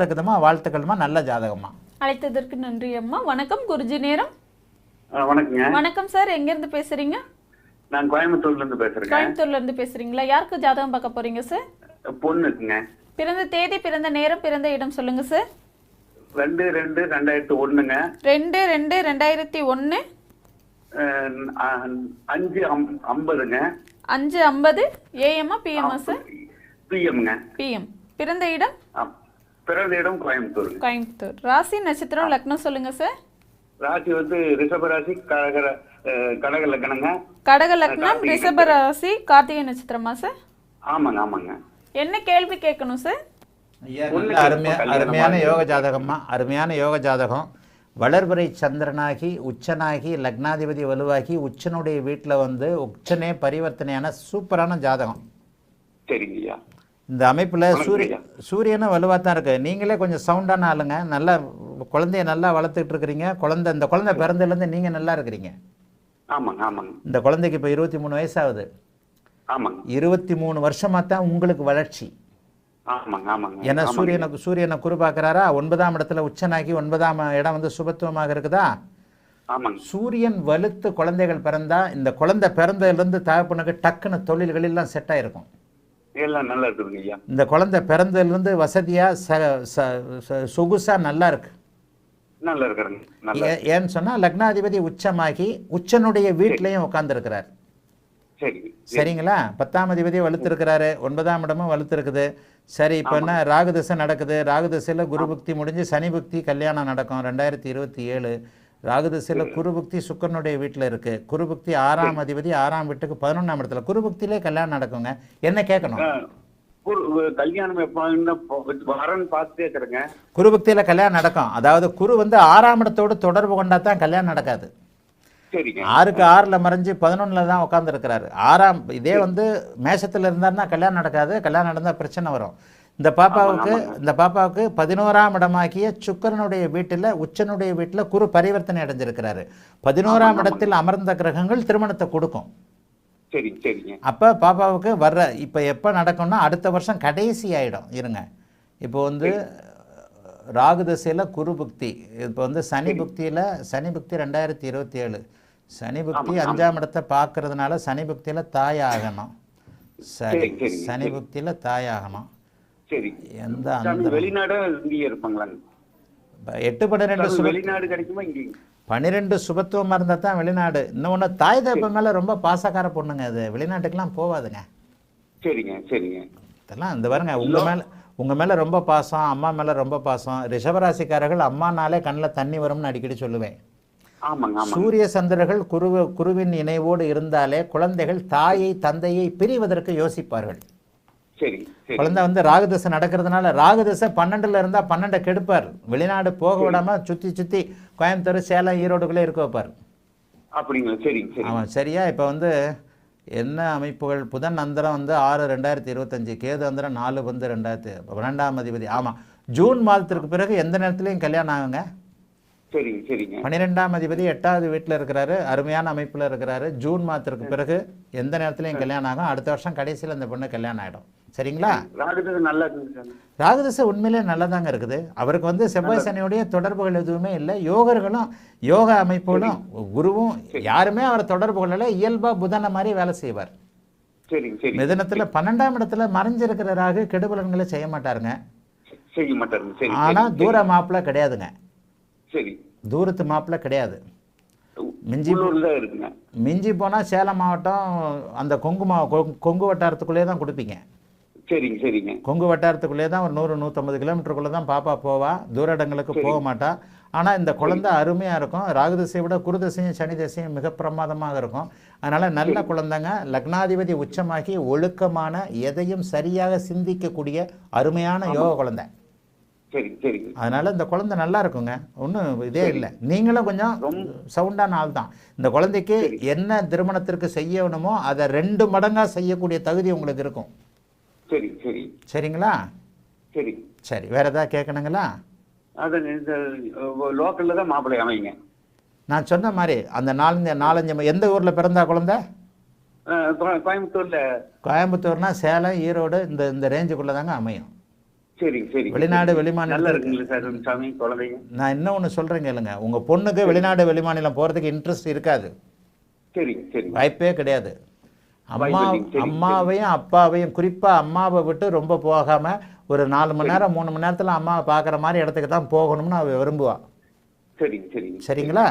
இருக்குதுமா வாழ்த்துக்கள்மா நல்ல ஜாதகம்மா. அழைத்ததற்கு நன்றி அம்மா. வணக்கம் குருஜி நேரம். வணக்கங்க. வணக்கம் சார் எங்க இருந்து பேசுறீங்க? நான் கோயம்புத்தூர்ல இருந்து பேசுறேங்க. கோயம்புத்தூர்ல இருந்து பேசுறீங்களா? யாருக்கு ஜாதகம் பார்க்க போறீங்க சார்? பொண்ணுக்குங்க. பிறந்த தேதி பிறந்த நேரம் பிறந்த இடம் சொல்லுங்க சார். ரெண்டு ரெண்டு ரெண்டாயிரத்தி ஒண்ணுங்க. ரெண்டு ரெண்டு ரெண்டாயிரத்தி அஹ், அஞ்சு ஐம்பதுங்க. அஞ்சு ஐம்பது ஏஎம்மா பிஎம்மா சார்? பிஎம்ங்க பிஎம் பிறந்த இடம்? பிறந்த இடம் கோயம்புத்தூருங்க கோயம்புத்தூர். ராசி நட்சத்திரம் லக்னம் சொல்லுங்க சார் ராசி வந்து ரிஷப ராசி கடக கடக லக்கணங்க கடக லக்னம் ரிஷப ராசி கார்த்திகை நட்சத்திரமா சார் ஆமாங்க ஆமாங்க. என்ன கேள்வி கேட்கணும் சார் அருமையா அருமையான யோக ஜாதகம்மா அருமையான யோக ஜாதகம். வளர்பிறை சந்திரனாகி உச்சனாகி லக்னாதிபதி வலுவாகி உச்சனுடைய வீட்டில் வந்து உச்சனே பரிவர்த்தனையான சூப்பரான ஜாதகம். சரிங்க ஐயா. இந்த அமைப்பில் சூரிய சூரியனும் வலுவாக தான் இருக்குது நீங்களே கொஞ்சம் சவுண்டான ஆளுங்க. நல்லா குழந்தைய நல்லா வளர்த்துக்கிட்டு இருக்கிறீங்க. குழந்தை இந்த குழந்தை பிறந்ததுலேருந்து நீங்கள் நல்லா இருக்கிறீங்க. ஆமாங்க ஆமாங்க. இந்த குழந்தைக்கு இப்போ இருபத்தி மூணு வயசாகுது. ஆமாங்க. இருபத்தி மூணு வருஷமாக தான் உங்களுக்கு வளர்ச்சி. ஆமாங்க ஆமாங்க. ஏன்னா. சூரியனுக்கு சூரியனை குரு பார்க்குறாரா? ஒன்பதாம் இடத்துல உச்சனாகி ஒன்பதாம் இடம் வந்து சுபத்துவமாக இருக்குதா? சூரியன் வலுத்து குழந்தைகள் பிறந்தா இந்த குழந்தை பிறந்ததுலேருந்து தகப்பனுக்கு டக்குன்னு தொழில்களெல்லாம் செட் ஆயிருக்கும். எல்லாம் நல்லா இருக்குதுங்க ஐயா. இந்த குழந்தை பிறந்ததுலேருந்து வசதியாக ச ச ச- சொகுசா நல்லா இருக்கு. நல்லா இருக்கிறேங்க ஏன்னு சொன்னால் லக்னாதிபதி உச்சமாகி உச்சனுடைய வீட்லேயும் உட்காந்துருக்கிறார் சரிங்க சரிங்களா? பத்தாம் அதிபதி வலுத்திருக்கிறாரு ஒன்பதாம் இடமும் வலுத்திருக்குது. சரி இப்போ என்ன ராகு திசை நடக்குது. ராகு திசையில் குரு புக்தி முடிஞ்சு சனி புக்தி கல்யாணம் நடக்கும். ரெண்டாயிரத்தி இருபத்தி ஏழு. ராகு திசையில் குரு புக்தி சுக்கரனுடைய வீட்டில் இருக்குது குரு புக்தி ஆறாம் அதிபதி ஆறாம் வீட்டுக்கு பதினொன்றாம் இடத்துல. குரு புக்தியிலே கல்யாணம் நடக்குங்க. என்ன கேட்கணும்? கல்யாணம் வரேன்னு பார்த்துட்டே இருக்கிறேங்க. குரு புக்தியில் கல்யாணம் நடக்கும். அதாவது குரு வந்து ஆறாம் இடத்தோடு தொடர்பு கொண்டா தான் கல்யாணம் நடக்காது. ஆறுக்கு ஆறில் மறைஞ்சு பதினொன்றில் தான் உட்காந்துருக்கிறாரு ஆறாம் இதே வந்து மேஷத்தில் இருந்தாருன்னா கல்யாணம் நடக்காது. கல்யாணம் நடந்தால் பிரச்சனை வரும். இந்த பாப்பாவுக்கு இந்த பாப்பாவுக்கு பதினோராம் இடமாக்கிய சுக்கரனுடைய வீட்டில் உச்சனுடைய வீட்டில் குரு பரிவர்த்தனை அடைஞ்சிருக்கிறாரு. பதினோராம் இடத்தில் அமர்ந்த கிரகங்கள் திருமணத்தை கொடுக்கும். சரி சரிங்க. அப்போ பாப்பாவுக்கு வர்ற இப்போ எப்போ நடக்கும்னா அடுத்த வருஷம் கடைசி ஆயிடும். இருங்க. இப்போ வந்து ராகு திசையில் குரு புக்தி. இப்போ வந்து சனி புக்தியில் சனி புக்தி ரெண்டாயிரத்தி இருபத்தி ஏழு சனி புக்தி அஞ்சாம் இடத்தை பார்க்கறதுனால சனி புக்தியில் தாய் ஆகணும் சரி சனி புக்தியில் தாய் ஆகணும் சரி. எந்த அந்த வெளிநாடு இங்கேயே இருப்பாங்களாங்க எட்டு பன்னிரெண்டு வெளிநாடு கிடைக்குமா இங்கே பன்னிரெண்டு சுபத்துவமாக இருந்தால் தான் வெளிநாடு. இன்னொன்று தாய் தகப்ப மேலே ரொம்ப பாசக்கார பொண்ணுங்க அது. வெளிநாட்டுக்கெல்லாம் போகாதுங்க சரிங்க சரிங்க. இதெல்லாம் இந்த பாருங்க உங்க மேல உங்க மேல ரொம்ப பாசம் அம்மா மேல ரொம்ப பாசம். ரிஷபராசிக்காரர்கள் அம்மானாலே கண்ணில் தண்ணி வரும்னு அடிக்கடி சொல்லுவேன். சூரிய சந்திரர்கள் குரு குருவின் இணைவோடு இருந்தாலே குழந்தைகள் தாயை தந்தையை பிரிவதற்கு யோசிப்பார்கள். சரி குழந்தை வந்து ராகுதசை நடக்கிறதுனால ராகுதசை பன்னெண்டுல இருந்தா பன்னெண்டை கெடுப்பார். வெளிநாடு போக விடாம சுத்தி சுத்தி கோயம்புத்தூர் சேலம் ஈரோடுக்குள்ளே இருக்க வைப்பார். அப்படிங்களா? சரிங்க ஆமாம் சரியா? இப்போ வந்து என்ன அமைப்புகள்? புதன் அந்தரம் வந்து ஆறு ரெண்டாயிரத்தி இருபத்தஞ்சு. கேது அந்தரம் நாலு வந்து ரெண்டாயிரத்தி பன்னெண்டாம் அதிபதி. ஆமாம் ஜூன் மாதத்திற்கு பிறகு எந்த நேரத்துலையும் கல்யாணம் ஆகுங்க. சரிங்க சரிங்க. பன்னிரெண்டாம் அதிபதி எட்டாவது வீட்டில் இருக்கிறாரு. அருமையான அமைப்பில் இருக்கிறாரு. ஜூன் மாதத்திற்கு பிறகு எந்த நேரத்துலையும் கல்யாணம் ஆகும். அடுத்த வருஷம் கடைசியில் இந்த பொண்ணு கல்யாணம் ஆகிடும் சரிங்களா? ராகுதசை உண்மையிலே நல்லதாங்க இருக்குது. அவருக்கு வந்து செவ்வாய் சனியுடைய தொடர்புகள் எதுவுமே இல்லை. யோகர்களும் யோக அமைப்புகளும் குருவும் யாருமே அவரை தொடர்பு கொள்ளல. இயல்பா புதனை மாதிரி வேலை செய்வார். மிதனத்துல பன்னெண்டாம் இடத்துல மறைஞ்சிருக்கிற ராகு கெடுபலன்களை செய்ய மாட்டாருங்க. ஆனா தூர மாப்பிள்ள கிடையாதுங்க. தூரத்து மாப்பிள்ள கிடையாது. மிஞ்சி மிஞ்சி போனா சேலம் மாவட்டம் அந்த கொங்கு மா கொங்கு வட்டாரத்துக்குள்ளே தான் கொடுப்பீங்க. சரிங்க சரிங்க. கொங்கு வட்டாரத்துக்குள்ளே தான் ஒரு நூறு நூற்றம்பது கிலோமீட்டருக்குள்ளே தான் பாப்பா போவா. தூர இடங்களுக்கு போக மாட்டா. ஆனால் இந்த குழந்தை அருமையாக இருக்கும். ராகு திசையை விட குரு திசையும் சனி திசையும் மிக பிரமாதமாக இருக்கும். அதனால் நல்ல குழந்தைங்க லக்னாதிபதி உச்சமாகி ஒழுக்கமான எதையும் சரியாக சிந்திக்கக்கூடிய அருமையான யோக குழந்தை. அதனால் இந்த குழந்தை நல்லா இருக்குங்க. ஒன்றும் இதே இல்லை. நீங்களும் கொஞ்சம் சவுண்டான ஆள் தான் இந்த குழந்தைக்கு என்ன திருமணத்திற்கு செய்யணுமோ அதை ரெண்டு மடங்காக செய்யக்கூடிய தகுதி உங்களுக்கு இருக்கும். சரி சரி. சரிங்களா? சரி. சரி வேறு ஏதாவது கேட்கணுங்களா? அது இந்த லோக்கல்ல தான் மாப்பிள்ளை அமைங்க. நான் சொன்ன மாதிரி அந்த நாலஞ்சு நாலஞ்சு எந்த ஊரில் பிறந்தா குழந்தை? கோயம்புத்தூர்ல. கோயம்புத்தூர்னா சேலம் ஈரோடு இந்த இந்த ரேஞ்சுக்குள்ளே தாங்க அமையும். வெளிநாடு, இருக்குங்களா சார் சாமி குழந்தைங்க. நான் இன்னும் ஒன்று சொல்கிறேன் கேளுங்க. உங்கள் பொண்ணுக்கு வெளிநாடு வெளிமாநிலம் போகிறதுக்கு இன்ட்ரெஸ்ட் இருக்காது. சரிங்க சரிங்க வாய்ப்பே கிடையாது. அம்மா அம்மாவையும் அப்பாவையும் குறிப்பாக அம்மாவை விட்டு ரொம்ப போகாமல் ஒரு நாலு மணி நேரம் மூணு மணி நேரத்தில் அம்மாவை பார்க்குற மாதிரி இடத்துக்கு தான் போகணும்னு அவ விரும்புவா. சரிங்க சரிங்க. சரிங்களா?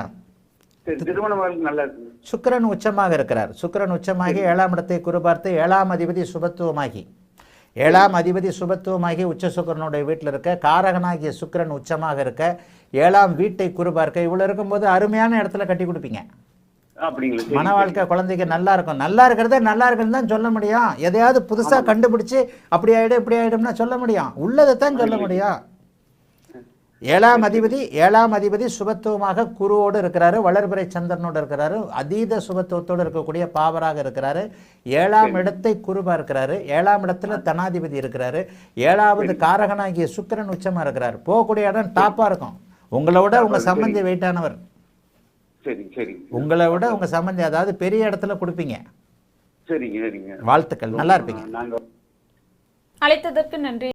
சுக்கிரன் உச்சமாக இருக்கிறார். சுக்கிரன் உச்சமாகி ஏழாம் இடத்தை குறிபார்த்து ஏழாம் அதிபதி சுபத்துவமாகி. ஏழாம் அதிபதி சுபத்துவமாகி உச்ச சுக்கிரனுடைய வீட்டில் இருக்க காரகனாகிய சுக்கிரன் உச்சமாக இருக்க ஏழாம் வீட்டை குறிபார்க்க இவ்வளோ இருக்கும்போது அருமையான இடத்துல கட்டி கொடுப்பீங்க. அப்படிங்களா மன வாழ்க்கை குழந்தைக்கு நல்லா இருக்கும். நல்லா இருக்கிறத நல்லா இருக்குன்னு தான் சொல்ல முடியும். எதையாவது புதுசாக கண்டுபிடிச்சு அப்படி ஆயிடும் இப்படி ஆயிடும்னா சொல்ல முடியும். உள்ளதை தான் சொல்ல முடியும். ஏழாம் அதிபதி ஏழாம் அதிபதி சுபத்துவமாக குருவோடு இருக்கிறாரு. வளர்பிறை சந்திரனோடு இருக்கிறாரு. அதீத சுபத்துவத்தோடு இருக்கக்கூடிய பாவராக இருக்கிறாரு. ஏழாம் இடத்தை குருபா இருக்கிறாரு ஏழாம் இடத்துல தனாதிபதி இருக்கிறாரு. ஏழாவது காரகனாகிய சுக்கிரன் உச்சமா இருக்கிறார். போகக்கூடிய இடம் டாப்பா இருக்கும். உங்களை விட உங்க சம்பந்தி வெயிட்டானவர் சரிங்க சரிங்க. உங்களை விட உங்க சம்பந்தி அதாவது பெரிய இடத்துல கொடுப்பீங்க. சரிங்க சரிங்க. வாழ்த்துக்கள். நல்லா இருப்பீங்க. நாங்க அழைத்ததற்கு நன்றி.